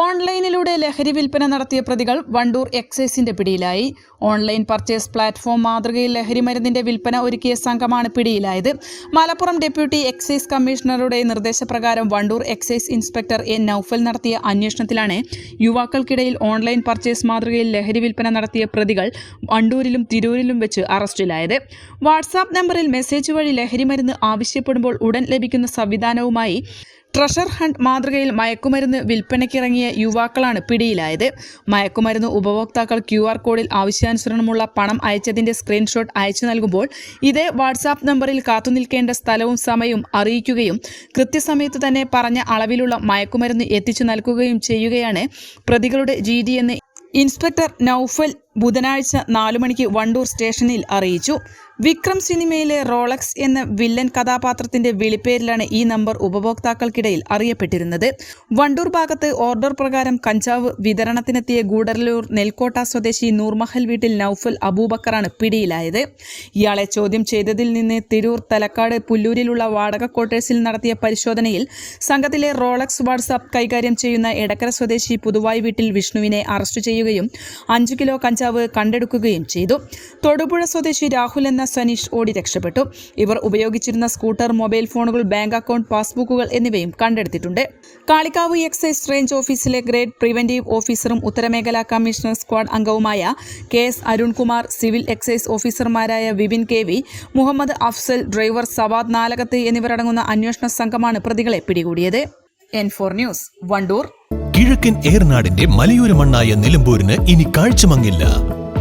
ഓൺലൈനിലൂടെ ലഹരി വിൽപ്പന നടത്തിയ പ്രതികൾ വണ്ടൂർ എക്സൈസിന്റെ പിടിയിലായി. ഓൺലൈൻ പർച്ചേസ് പ്ലാറ്റ്ഫോം മാതൃകയിൽ ലഹരി മരുന്നിന്റെ വിൽപ്പന ഒരുക്കിയ സംഘമാണ് പിടിയിലായത്. മലപ്പുറം ഡെപ്യൂട്ടി എക്സൈസ് കമ്മീഷണറുടെ നിർദ്ദേശപ്രകാരം Wandoor excise inspector A Noufal നടത്തിയ അന്വേഷണത്തിലാണ് യുവാക്കൾക്കിടയിൽ ഓൺലൈൻ പർച്ചേസ് മാതൃകയിൽ ലഹരി വിൽപ്പന നടത്തിയ പ്രതികൾ വണ്ടൂരിലും തിരൂരിലും വെച്ച് അറസ്റ്റിലായത്. വാട്സാപ്പ് നമ്പറിൽ മെസ്സേജ് വഴി ലഹരി മരുന്ന് ആവശ്യപ്പെടുമ്പോൾ ഉടൻ ലഭിക്കുന്ന സംവിധാനവുമായി ട്രഷർ ഹണ്ട് മാതൃകയിൽ മയക്കുമരുന്ന് വിൽപ്പനയ്ക്കിറങ്ങിയ യുവാക്കളാണ് പിടിയിലായത്. മയക്കുമരുന്ന് ഉപഭോക്താക്കൾ ക്യു ആർ കോഡിൽ ആവശ്യാനുസരണമുള്ള പണം അയച്ചതിന്റെ സ്ക്രീൻഷോട്ട് അയച്ചു നൽകുമ്പോൾ ഇതേ വാട്സാപ്പ് നമ്പറിൽ കാത്തുനിൽക്കേണ്ട സ്ഥലവും സമയവും അറിയിക്കുകയും കൃത്യസമയത്ത് തന്നെ പറഞ്ഞ അളവിലുള്ള മയക്കുമരുന്ന് എത്തിച്ചു നൽകുകയും ചെയ്യുകയാണ് പ്രതികളുടെ രീതിയെന്ന് ഇൻസ്പെക്ടർ നൌഫൽ ബുധനാഴ്ച നാലു മണിക്ക് വണ്ടൂർ സ്റ്റേഷനിൽ അറിയിച്ചു. വിക്രം സിനിമയിലെ റോളക്സ് എന്ന വില്ലൻ കഥാപാത്രത്തിന്റെ വിളിപ്പേരിലാണ് ഈ നമ്പർ ഉപഭോക്താക്കൾക്കിടയിൽ അറിയപ്പെട്ടിരുന്നത്. വണ്ടൂർ ഭാഗത്ത് ഓർഡർ പ്രകാരം കഞ്ചാവ് വിതരണത്തിനെത്തിയ ഗൂഡർലൂർ നെൽക്കോട്ട സ്വദേശി നൂർമഹൽ വീട്ടിൽ നൌഫൽ അബൂബക്കറാണ് പിടിയിലായത്. ഇയാളെ ചോദ്യം ചെയ്തതിൽ നിന്ന് തിരൂർ തലക്കാട് പുല്ലൂരിലുള്ള വാടക ക്വാർട്ടേഴ്സിൽ നടത്തിയ പരിശോധനയിൽ സംഘത്തിലെ റോളക്സ് വാട്സാപ്പ് കൈകാര്യം ചെയ്യുന്ന എടക്കര സ്വദേശി പുതുവായി വീട്ടിൽ വിഷ്ണുവിനെ അറസ്റ്റ് ചെയ്യുകയും അഞ്ചു കിലോ കഞ്ചാവ് കണ്ടെടുക്കുകയും ചെയ്തു. തൊടുപുഴ സ്വദേശി രാഹുൽ എന്ന സനീഷ് ഓടി രക്ഷപ്പെട്ടു. ഇവർ ഉപയോഗിച്ചിരുന്ന സ്കൂട്ടർ മൊബൈൽ ഫോണുകൾ ബാങ്ക് അക്കൗണ്ട് പാസ്ബുക്കുകൾ എന്നിവയും കണ്ടെടുത്തിട്ടുണ്ട്. കാളിക്കാവ് എക്സൈസ് റേഞ്ച് ഓഫീസിലെ ഗ്രേഡ് പ്രിവന്റീവ് ഓഫീസറും ഉത്തരമേഖലാ കമ്മീഷണർ സ്ക്വാഡ് അംഗവുമായ K S Arunkumar civil excise ഓഫീസർമാരായ Vipin K V Muhammad Afsal driver Savad Nalakath എന്നിവരടങ്ങുന്ന അന്വേഷണ സംഘമാണ് പ്രതികളെ പിടികൂടിയത്. N news Wandoor. കിഴക്കൻ ഏർനാടിന്റെ മലയോര മണ്ണായ നിലമ്പൂരിന് ഇനി കാഴ്ചമങ്ങില്ല.